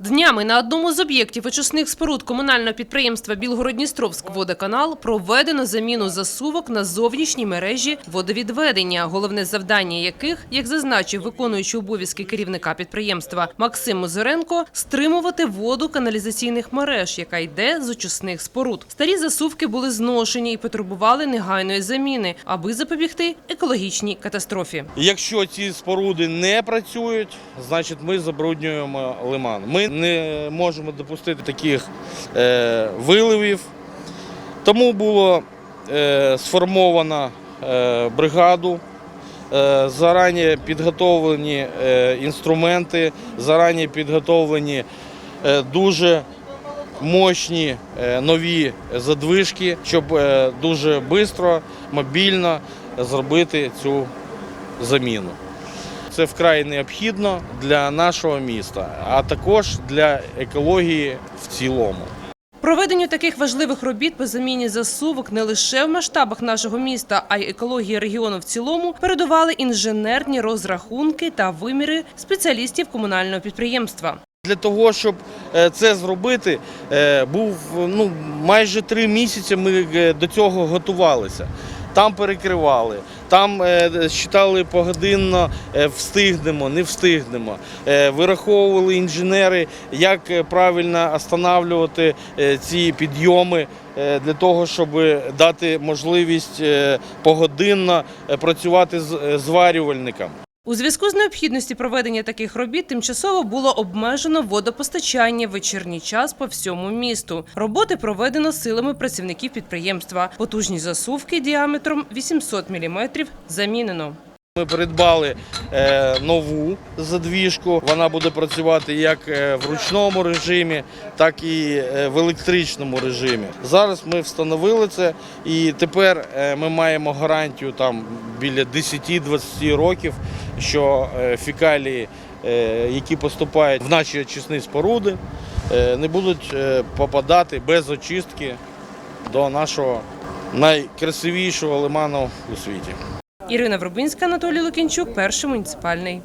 Днями на одному з об'єктів очисних споруд комунального підприємства Білгородністровськ водоканал проведено заміну засувок на зовнішній мережі водовідведення, головне завдання яких, як зазначив виконуючий обов'язки керівника підприємства Максим Мозоренко, стримувати воду каналізаційних мереж, яка йде з очисних споруд. Старі засувки були зношені і потребували негайної заміни, аби запобігти екологічній катастрофі. Якщо ці споруди не працюють, значить ми забруднюємо лиман. Ми не можемо допустити таких е, виливів. Тому було е, сформовано е, бригаду, е, зарані підготовлені е, інструменти, зарані підготовлені е, дуже мощні е, нові задвижки, щоб е, дуже швидко, мобільно зробити цю заміну. Це вкрай необхідно для нашого міста, а також для екології в цілому. Проведенню таких важливих робіт по заміні засувок не лише в масштабах нашого міста, а й екології регіону в цілому передували інженерні розрахунки та виміри спеціалістів комунального підприємства. Для того, щоб е, це зробити, е, був ну, майже три місяці ми е, до цього готувалися. Там перекривали, там е, считали погодинно, е, встигнемо, не встигнемо. Е, Вираховували інженери, як правильно останавливати ці підйоми для того, щоб дати можливість погодинно працювати з зварювальникам. У зв'язку з необхідністю проведення таких робіт тимчасово було обмежено водопостачання вечірній час по всьому місту. Роботи проведено силами працівників підприємства. Потужні засувки діаметром 800 мм замінено. Ми придбали е, нову задвіжку. Вона буде працювати як е, в ручному режимі, так і е, в електричному режимі. Зараз ми встановили це, і тепер ми маємо гарантію там біля 10-20 років, що фекалії, е, які поступають в наші очисні споруди, не будуть попадати без очистки до нашого найкрасивішого лиману у світі. Ірина Врубинська, Анатолій Лукінчук, перший муніципальний.